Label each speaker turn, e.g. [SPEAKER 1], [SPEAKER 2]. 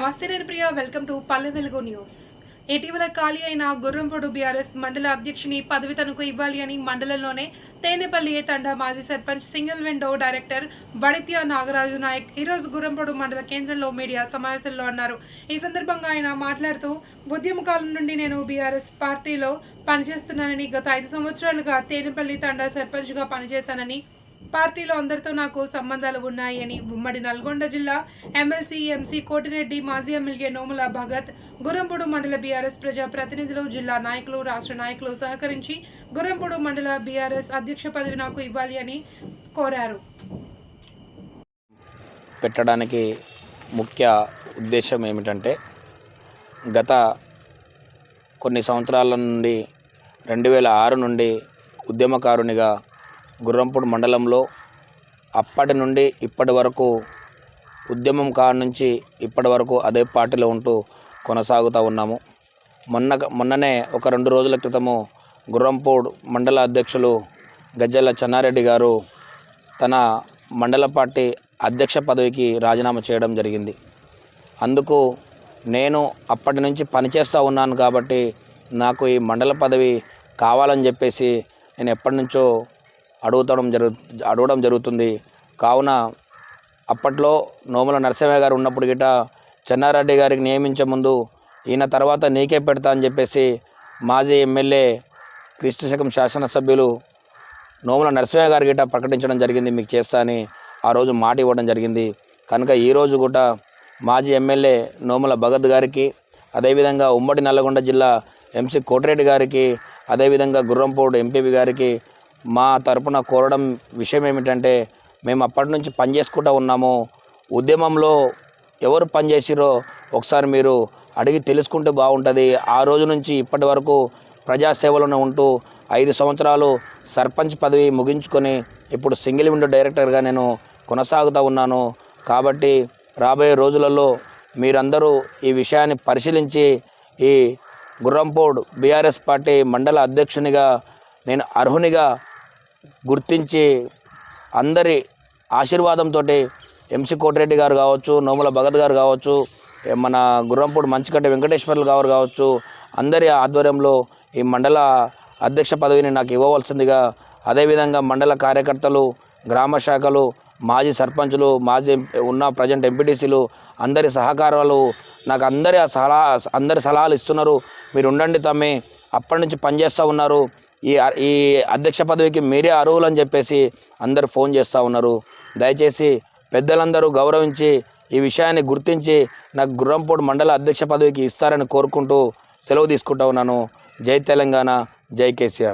[SPEAKER 1] నమస్తే నేను Priya. Welcome to Palle Velugu news ఇటీవల ఖాళీ అయిన గుర్రంపొడు బీఆర్ఎస్ మండల అధ్యక్షుని పదవి తనకు ఇవ్వాలి అని మండలంలోనే తేనెపల్లి తండా మాజీ sarpanch single window director Baditya Nagaraju Nayak ఈరోజు గుర్రంపొడు మండల కేంద్రంలో మీడియా సమావేశంలో అన్నారు. ఈ సందర్భంగా ఆయన మాట్లాడుతూ ఉద్యమ కాలం నుండి నేను బీఆర్ఎస్ పార్టీలో పనిచేస్తున్నానని గత ఐదు సంవత్సరాలుగా తేనెపల్లి తండా సర్పంచ్గా పనిచేశానని పార్టీలో అందరితో నాకు సంబంధాలు ఉన్నాయని ఉమ్మడి నల్గొండ జిల్లా ఎమ్మెల్సీ ఎంసీ కోటిరెడ్డి మాజీ ఎమ్మెల్యే నోముల భగత్ గురంపూడు మండల బీఆర్ఎస్ ప్రజా ప్రతినిధులు జిల్లా నాయకులు రాష్ట్ర నాయకులు సహకరించి గురంపూడు మండల బీఆర్ఎస్ అధ్యక్ష పదవి నాకు ఇవ్వాలి అని కోరారు.
[SPEAKER 2] పెట్టడానికి ముఖ్య ఉద్దేశం ఏమిటంటే గత కొన్ని సంవత్సరాల నుండి రెండు వేల ఆరు నుండి ఉద్యమకారునిగా గుర్రంపూడి మండలంలో అప్పటి నుండి ఇప్పటి వరకు ఉద్యమం కాడ నుంచి ఇప్పటి వరకు అదే పార్టీలో ఉంటూ కొనసాగుతూ ఉన్నాము. మొన్న మొన్ననే ఒక రెండు రోజుల క్రితము గుర్రంపూడ్ మండల అధ్యక్షులు గజ్జల చెన్నారెడ్డి గారు తన మండల పార్టీ అధ్యక్ష పదవికి రాజీనామా చేయడం జరిగింది. అందుకు నేను అప్పటి నుంచి పనిచేస్తూ ఉన్నాను కాబట్టి నాకు ఈ మండల పదవి కావాలని చెప్పేసి నేను ఎప్పటి నుంచో అడుగుతడం జరుగు అడగడం జరుగుతుంది. కావున అప్పట్లో నోముల నరసింహ గారు ఉన్నప్పుడు గిట చెన్నారెడ్డి గారికి నియమించే ముందు ఈయన తర్వాత నీకే పెడతా అని చెప్పేసి మాజీ ఎమ్మెల్యే క్రీస్తుశకం శాసనసభ్యులు నోముల నరసింహ గారి గిట ప్రకటించడం జరిగింది. మీకు చేస్తా అని ఆ రోజు మాట ఇవ్వడం జరిగింది. కనుక ఈరోజు కూడా మాజీ ఎమ్మెల్యే నోముల భగత్ గారికి అదేవిధంగా ఉమ్మడి నల్లగొండ జిల్లా ఎంసీ కోటిరెడ్డి గారికి అదేవిధంగా గుర్రంపోడు ఎంపీపీ గారికి మా తరపున కోరడం విషయం ఏమిటంటే మేము అప్పటి నుంచి పనిచేసుకుంటూ ఉన్నాము. ఉద్యమంలో ఎవరు పనిచేసిరో ఒకసారి మీరు అడిగి తెలుసుకుంటే బాగుంటుంది. ఆ రోజు నుంచి ఇప్పటి వరకు ప్రజాసేవలోనే ఉంటూ ఐదు సంవత్సరాలు సర్పంచ్ పదవి ముగించుకొని ఇప్పుడు సింగిల్ విండో డైరెక్టర్గా నేను కొనసాగుతూ ఉన్నాను. కాబట్టి రాబోయే రోజులలో మీరందరూ ఈ విషయాన్ని పరిశీలించి ఈ గుర్రంపోడ్ బీఆర్ఎస్ పార్టీ మండల అధ్యక్షునిగా నేను అర్హునిగా గుర్తించి అందరి ఆశీర్వాదంతో ఎంసీ కోటిరెడ్డి గారు కావచ్చు నోముల భగత్ గారు కావచ్చు మన గుర్రంపూడి మంచికట్ట వెంకటేశ్వర్లు గారు కావచ్చు అందరి ఆధ్వర్యంలో ఈ మండల అధ్యక్ష పదవిని నాకు ఇవ్వవలసిందిగా అదేవిధంగా మండల కార్యకర్తలు గ్రామ శాఖలు మాజీ సర్పంచులు మాజీ ఉన్న ప్రజెంట్ ఎంపీటీసీలు అందరి సహకారాలు నాకు అందరి ఆ సలహా అందరి సలహాలు ఇస్తున్నారు. మీరు ఉండండి తమ్మి అప్పటి నుంచి పనిచేస్తూ ఉన్నారు. ఈ ఈ అధ్యక్ష పదవికి మీరే అర్హులు అని చెప్పేసి అందరు ఫోన్ చేస్తూ ఉన్నారు. దయచేసి పెద్దలందరూ గౌరవించి ఈ విషయాన్ని గుర్తించి నాకు గుర్రంపూడి మండల అధ్యక్ష పదవికి ఇస్తారని కోరుకుంటూ సెలవు తీసుకుంటా ఉన్నాను. జై తెలంగాణ జై కేసీఆర్.